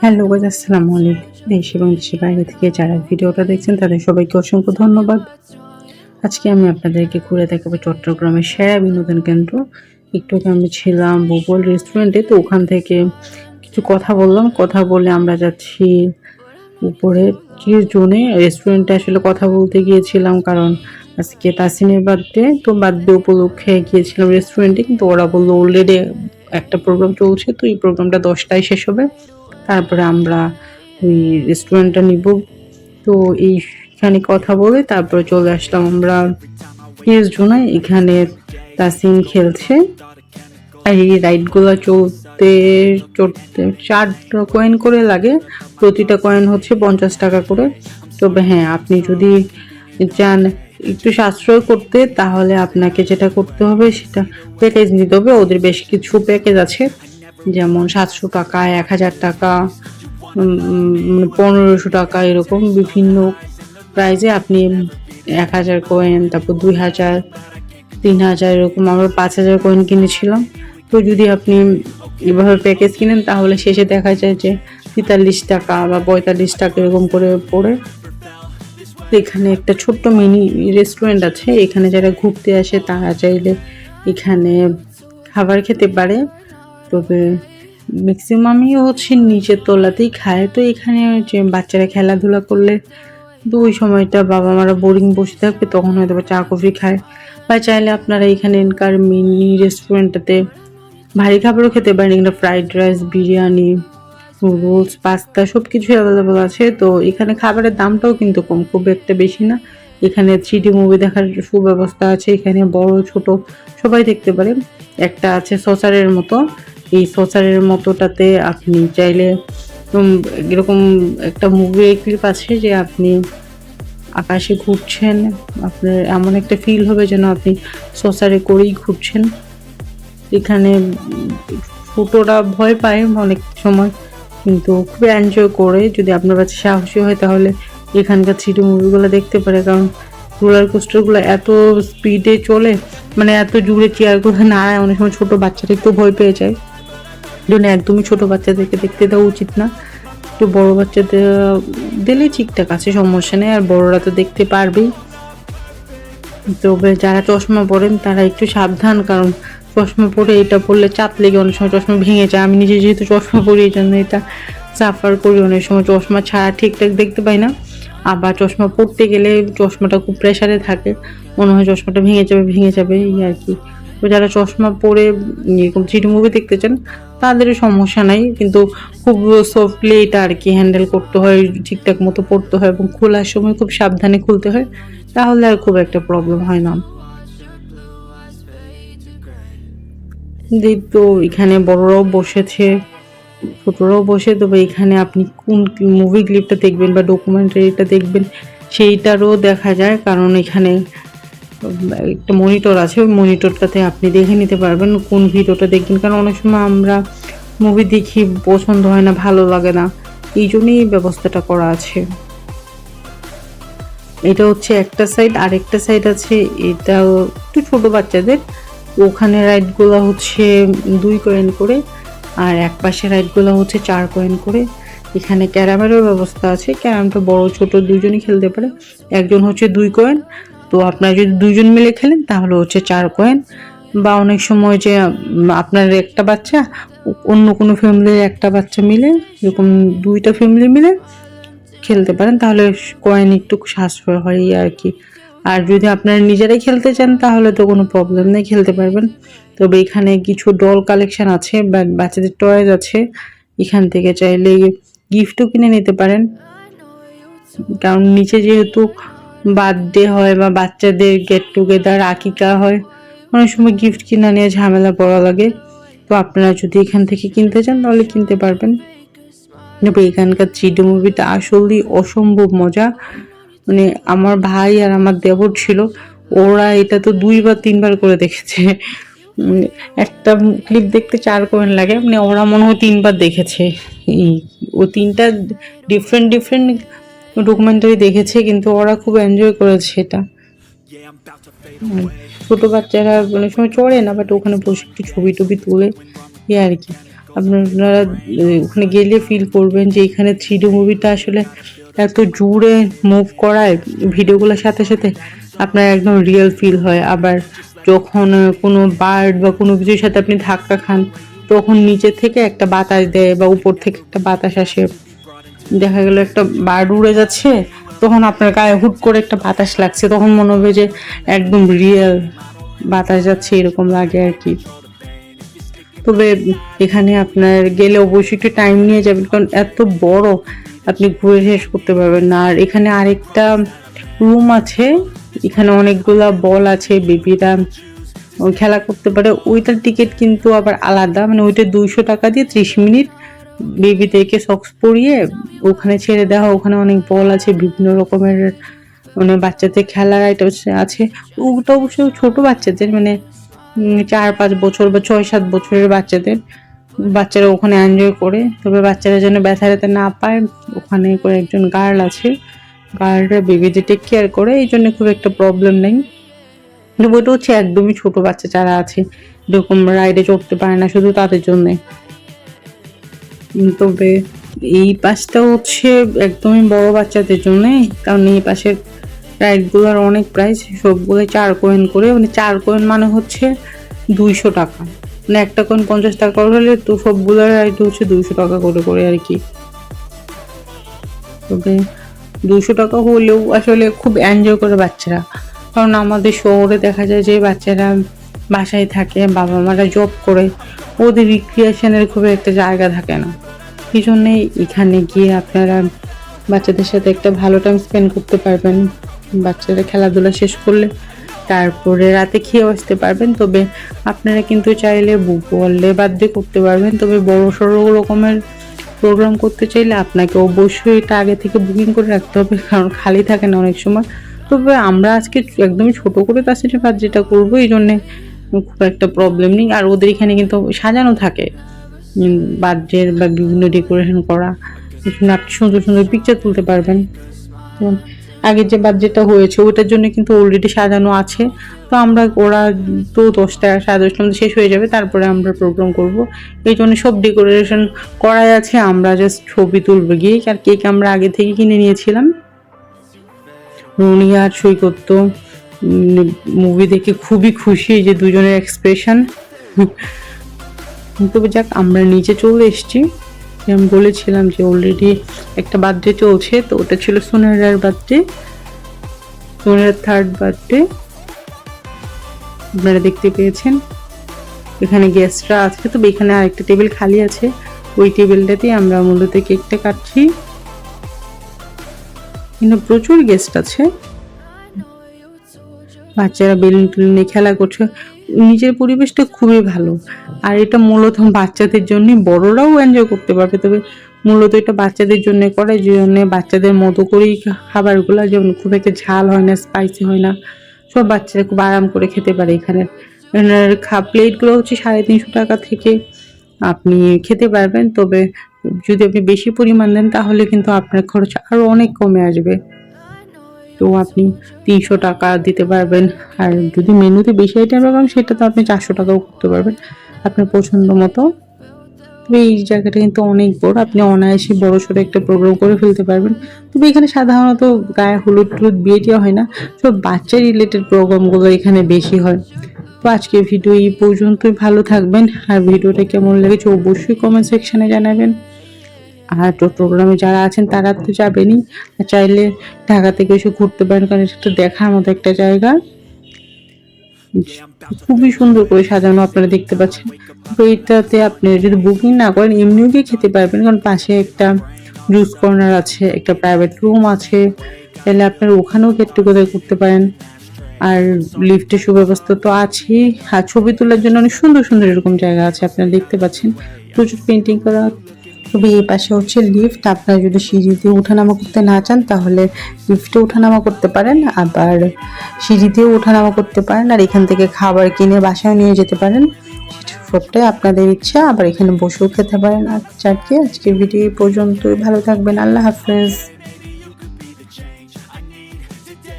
Hello guys আসসালামু আলাইকুম। দেশ এবং দেশের বাইরে থেকে যারা ভিডিওটা দেখছেন, তাদের সবাইকে অসংখ্য ধন্যবাদ। আজকে আমি আপনাদেরকে ঘুরে দেখাবো চট্টগ্রামের সেরা বিনোদন কেন্দ্র। একটু আমি ছিলাম ভূগোল রেস্টুরেন্টে তো ওখান থেকে কিছু কথা বললাম। কথা বলে আমরা যাচ্ছি উপরে কি জোনে রেস্টুরেন্টে আসলে কথা বলতে গিয়েছিলাম, কারণ আজকে তাসিনের বার্থডে তো বার্থডে উপলক্ষে গিয়েছিলাম রেস্টুরেন্টে কিন্তু ওরা বলল অলরেডি একটা প্রোগ্রাম চলছে, তো এই প্রোগ্রামটা দশটায় শেষ হবে। তারপরে আমরা ওই রেস্টুরেন্টটা নিব। তো এইখানে কথা বলে তারপরে চলে আসলাম আমরা পিএস জোনায় এখানে তাসিন খেলছে। আর এই রাইডগুলো চলতে, চড়তে চারটা কয়েন করে লাগে। প্রতিটা কয়েন হচ্ছে পঞ্চাশ টাকা করে। তবে হ্যাঁ আপনি যদি চান একটু সাশ্রয় করতে, তাহলে আপনাকে যেটা করতে হবে সেটা প্যাকেজ নিতে হবে। ওদের বেশ কিছু প্যাকেজ আছে। যেমন সাতশো টাকা, এক হাজার টাকা পনেরোশো টাকা এরকম বিভিন্ন প্রাইজে আপনি এক হাজার কয়েন তারপর দুই হাজার, তিন হাজার এরকম আমরা পাঁচ হাজার কয়েন কিনেছিলাম। তো যদি আপনি এভাবে প্যাকেজ কিনেন, তাহলে শেষে দেখা যায় যে তেতাল্লিশ টাকা বা পঁয়তাল্লিশ টাকা এরকম করে পড়ে। এখানে একটা ছোট্ট মিনি রেস্টুরেন্ট আছে, এখানে যারা ঘুরতে আসে, তারা চাইলে এখানে খাবার খেতে পারে। তবে ম্যাক্সিমামই হচ্ছে নিচের তলাতেই খায়। তো এখানে যে বাচ্চারা খেলাধুলা করলে তো ওই সময়টা বাবা মারা বোরিং বসে থাকবে, তখন হয়তো বা চা, কফি খায়। বা চাইলে আপনারা এখানে এখানকার মিনি রেস্টুরেন্টটাতে ভারী খাবারও খেতে পারেন। এখানে fried rice biryani rolls pasta সব কিছু অ্যাভেলেবল আছে। তো এখানে খাবারের দামটাও কিন্তু কম, খুব একটা বেশি না। এখানে থ্রি মুভি দেখার সুব্যবস্থা আছে। এখানে বড়, ছোট সবাই দেখতে পারে। একটা আছে সসারের মতো। এই মতোটাতে আপনি চাইলে এরকম একটা মুভি ক্লিপ আছে যে আপনি আকাশে ঘুরছেন, আপনার এমন একটা ফিল হবে যেন আপনি সসারে করেই ঘুরছেন। এখানে ফুটোরা ভয় পায় অনেক সময়, কিন্তু খুব এনজয় করে। যদি আপনার কাছে সাহসী হয় তাহলে এখানকার থ্রিডি মুভিগুলো দেখতে পারে, কারণ রোলার কোস্টারগুলো এত স্পিডে চলে মানে এত জুড়ে চেয়ারগুলো নাড়ায়, অনেক সময় ছোটো বাচ্চারা একটু ভয় পেয়ে যায়। জন্য একদমই ছোট বাচ্চাদেরকে দেখতে দেওয়া উচিত না। একটু বড় বাচ্চাদের, দিলেই ঠিকঠাক আছে, সমস্যা নেই, আর বড়রা তো দেখতে পারবেই। তবে যারা চশমা পরেন, তারা একটু সাবধান, কারণ চশমা পরে এটা পরলে চাপ লেগে অনেক সময় চশমা ভেঙে যায়। আমি নিজে যেহেতু চশমা পরি, এই জন্য এটা সাফার করি, অনেক সময় চশমা ছাড়া ঠিকঠাক দেখতে পাই না। আবার চশমা পরতে গেলে চশমাটা খুব প্রেশারে থাকে, মনে হয় চশমাটা ভেঙে যাবে ভেঙে যাবে, এই আর কি। যারা চশমা পরে এরকম থ্রিডি মুভি দেখতে চান তাদের সমস্যা নাই। কিন্তু খুব সফটলি এটা আর কি হ্যান্ডেল করতে হয়, ঠিকঠাক মতো পড়তে হয় এবং খোলার সময় খুব সাবধানে খুলতে হয়, তাহলে আর খুব একটা প্রবলেম হয় না। তো এখানে বড়রাও বসেছে, ছোটরাও বসে, তবে এখানে আপনি কোন মুভি ক্লিপটা দেখবেন বা ডকুমেন্টারিটা দেখবেন, সেইটারও দেখা যায়। কারণ এখানে একটা মনিটর আছে, ওই মনিটরটাতে আপনি দেখে নিতে পারবেন কোন ভিডিওটা দেখবেন। কারণ অনেক সময় আমরা মুভি দেখি, পছন্দ হয় না, ভালো লাগে না। এই জন্যই ব্যবস্থাটা করা আছে। এটা হচ্ছে একটা সাইড আরেকটা সাইড আছে এটা একটু ছোটো বাচ্চাদের। ওখানে রাইডগুলো হচ্ছে দুই কয়েন করে, আর এক পাশে রাইডগুলো হচ্ছে চার কয়েন করে। এখানে ক্যারামেরও ব্যবস্থা আছে, ক্যারামটা বড়, ছোট দুজনই খেলতে পারে। একজন হচ্ছে দুই কয়েন তো আপনারা যদি দুজন মিলে খেলেন, তাহলে হচ্ছে চার কয়েন বা অনেক সময় যে আপনার একটা বাচ্চা, অন্য কোনো ফ্যামিলির একটা বাচ্চা মিলে, এরকম দুইটা ফ্যামিলি মিলে খেলতে পারেন, তাহলে কয়েন একটু সাশ্রয় হয় আর কি। আর যদি আপনারা নিজেরাই খেলতে চান, তাহলে তো কোনো প্রবলেম নেই, খেলতে পারবেন। তবে এখানে কিছু ডল কালেকশন আছে, বা বাচ্চাদের টয়েজ আছে। এখান থেকে চাইলে গিফটও কিনে নিতে পারেন। কারণ নিচে যেহেতু বার্থডে হয় বা বাচ্চাদের গেট টুগেদার আকিকা হয় অনেক সময় গিফট কিনা নিয়ে ঝামেলা পড়া লাগে। তো আপনারা যদি এখান থেকে কিনতে চান তাহলে কিনতে পারবেন। তবে এখানকার থ্রিডি মুভিটা আসলেই অসম্ভব মজা। মানে আমার ভাই আর আমার দেবর ছিল ওরা এটা তো দুইবার তিনবার করে দেখেছে। উম, একটা ক্লিপ দেখতে চার কয়েন লাগে মানে ওরা মনে হয় তিনবার দেখেছে। ও তিনটা ডিফারেন্ট ডিফারেন্ট ডকুমেন্টারি দেখেছে, কিন্তু ওরা খুব এনজয় করেছে এটা। ছোট বাচ্চারা অনেক সময় চড়ে না বাট ওখানে বসে একটু ছবি টবি তুলে ইয়ে আর কি। আপনারা ওখানে গেলে ফিল করবেন যে এখানে থ্রি ডি মুভিটা আসলে এত জোরে মুভ করায় ভিডিওগুলোর সাথে সাথে আপনার একদম রিয়েল ফিল হয়। আবার যখন কোনো বার্ড বা কোনো কিছুর সাথে আপনি ধাক্কা খান, তখন নিচে থেকে একটা বাতাস দেয় বা উপর থেকে একটা বাতাস আসে। দেখা গেল একটা বার্ড উড়ে যাচ্ছে, তখন আপনার গায়ে হুট করে একটা বাতাস লাগছে, তখন মনে হবে যে একদম রিয়েল বাতাস যাচ্ছে, এরকম লাগে আর কি। তবে এখানে আপনার গেলে অবশ্যই একটু টাইম নিয়ে যাবেন, কারণ এত বড় আপনি ঘুরে শেষ করতে পারবেন না। আর এখানে আরেকটা রুম আছে, এখানে অনেকগুলা বল আছে, বেবিরা খেলা করতে পারে। ওইটার টিকিট কিন্তু আবার আলাদা মানে ওইটা দুইশো টাকা দিয়ে ত্রিশ মিনিট বেবিদেরকে সক্স পরিয়ে ওখানে ছেড়ে দেওয়া, ওখানে অনেক বল আছে, বিভিন্ন রকমের মানে বাচ্চাদের খেলার আইটেম আছে। ওটা অবশ্য ছোট বাচ্চাদের মানে চার, পাঁচ বছর বা ছয়, সাত বছরের বাচ্চাদের। বাচ্চারা ওখানে এনজয় করে, তবে বাচ্চারা যেন ব্যথা ব্যথা না পায়, ওখানে করে একজন গার্ল আছে। গার্লরা বেবিদের টেক কেয়ার করে, এই জন্য খুব একটা প্রবলেম নেই। কিন্তু ওইটা হচ্ছে একদমই ছোট বাচ্চা যারা আছে, এরকম রাইডে চড়তে পারে না, শুধু তাদের জন্যে। তবে এই পাশটা হচ্ছে একদমই বড় বাচ্চাদের জন্য, কারণ এই পাশের রাইডগুলোর অনেক প্রাইস সবগুলো চার কয়েন করে মানে চার কয়েন মানে হচ্ছে দুইশো টাকা। মানে একটা কয়েন পঞ্চাশ টাকা হলে তো সবগুলো রাইড হচ্ছে দুইশো টাকা করে করে আর কি। তবে দুশো টাকা হলেও আসলে খুব এনজয় করে বাচ্চারা। কারণ আমাদের শহরে দেখা যায় যে বাচ্চারা বাসায় থাকে বাবা মারা জব করে, ওদের রিক্রিয়েশনের খুব একটা জায়গা থাকে না। এই জন্যে এখানে গিয়ে আপনারা বাচ্চাদের সাথে একটা ভালো টাইম স্পেন্ড করতে পারবেন। বাচ্চারা খেলাধুলা শেষ করলে তারপরে রাতে খেয়ে আসতে পারবেন। তবে আপনারা কিন্তু চাইলে বললে বার্থডে করতে পারবেন। তবে বড় সড়ো রকমের প্রোগ্রাম করতে চাইলে আপনাকে অবশ্যই এটা আগে থেকে বুকিং করে রাখতে হবে, কারণ খালি থাকে না অনেক সময়। তবে আমরা আজকে একদমই ছোট করে তার সাথে যেটা করব এই জন্যে খুব একটা প্রবলেম নেই। আর ওদের এখানে কিন্তু সাজানো থাকে। বার্থডের বা বিভিন্ন ডেকোরেশন করা। আপনি সুন্দর সুন্দর পিকচার তুলতে পারবেন। আগের যে বার্থডেটা হয়েছে, ওটার জন্য কিন্তু অলরেডি সাজানো আছে। তো আমরা, ওরা তো দশটা সাড়ে দশটার মধ্যে শেষ হয়ে যাবে। তারপরে আমরা প্রোগ্রাম করব। এই জন্য সব ডেকোরেশন করাই আছে। আমরা জাস্ট ছবি তুলবো গিয়ে। আর কেক আমরা আগে থেকে কিনে নিয়েছিলাম। রুনি আর মুভি দেখে খুবই খুশি যে দুজনের এক্সপ্রেশন তবে যাক, আমরা নিচে চলে এসেছি। আমি বলেছিলাম যে অলরেডি একটা বার্থডে চলছে, তো ওটা ছিল সোনারার বার্থডে সোনার থার্ড বার্থডে আপনারা দেখতে পেয়েছেন। এখানে গেস্টরা আছে তবে এখানে আরেকটা টেবিল খালি আছে। ওই টেবিলটাতেই আমরা মূলত কেকটা কাটছি। কিন্তু প্রচুর গেস্ট আছে। বাচ্চারা বেলুন টেলুন নিয়ে খেলা করছে। নিজের পরিবেশটা খুবই ভালো। আর এটা মূলত বাচ্চাদের জন্য, বড়রাও এনজয় করতে পারবে। তবে মূলত এটা বাচ্চাদের জন্য করে, যে জন্য বাচ্চাদের মতো করেই খাবারগুলো যেমন খুব একটা ঝাল হয় না স্পাইসি হয় না। সব বাচ্চারা খুব আরাম করে খেতে পারে এখানে। খা প্লেটগুলো হচ্ছে সাড়ে তিনশো টাকা থেকে আপনি খেতে পারবেন। তবে যদি আপনি বেশি পরিমাণ দেন, তাহলে কিন্তু আপনার খরচ আরও অনেক কমে আসবে। তো আপনি তিনশো টাকা দিতে পারবেন। আর যদি মেনুতে বেশি আইটেম রাখেন সেটা তো আপনি চারশো টাকাও করতে পারবেন। আপনার পছন্দ মতো। তবে এই জায়গাটা কিন্তু অনেক বড়। আপনি অনায়াসে বড় সড়ো একটা প্রোগ্রাম করে ফেলতে পারবেন। তবে এখানে সাধারণত গায়ে হলুদ টুলুদ বিয়ে টিয়া হয় না। সব বাচ্চা রিলেটেড প্রোগ্রামগুলো এখানে বেশি হয়। তো আজকে ভিডিও এই পর্যন্তই। ভালো থাকবেন। আর ভিডিওটা কেমন লেগেছে অবশ্যই কমেন্ট সেকশানে জানাবেন। আর চট্টগ্রামে যারা আছেন তারা তো যাবেনই। চাইলে ঢাকা থেকে এসে ঘুরতে পারেন, কারণ এটা দেখার মতো একটা জায়গা। খুবই সুন্দর করে সাজানো আপনারা দেখতে পাচ্ছেন। তো এইটাতে আপনি যদি বুকিং না করেন, এমনিও গিয়ে খেতে পারবেন, কারণ পাশে একটা জুস কর্নার আছে, একটা প্রাইভেট রুম আছে। তাহলে আপনারা ওখানেও গেট টুগেদার করতে পারেন। আর লিফটের সুব্যবস্থা তো আছেই। আর ছবি তোলার জন্য অনেক সুন্দর সুন্দর এরকম জায়গা আছে, আপনারা দেখতে পাচ্ছেন। প্রচুর পেন্টিং করা তবে এই পাশে হচ্ছে লিফট। আপনারা যদি সিঁড়ি দিয়ে ওঠানামা করতে না চান, তাহলে লিফটে ওঠানামা করতে পারেন, আবার সিঁড়ি দিয়ে ওঠানামা করতে পারেন, আর এখান থেকে খাবার কিনে বাসায় নিয়ে যেতে পারেন। সবটাই আপনাদের ইচ্ছা, আবার এখানে বসেও খেতে পারেন। আর চারটি আজকের ভিডিও পর্যন্তই। ভালো থাকবেন। আল্লাহ হাফেজ।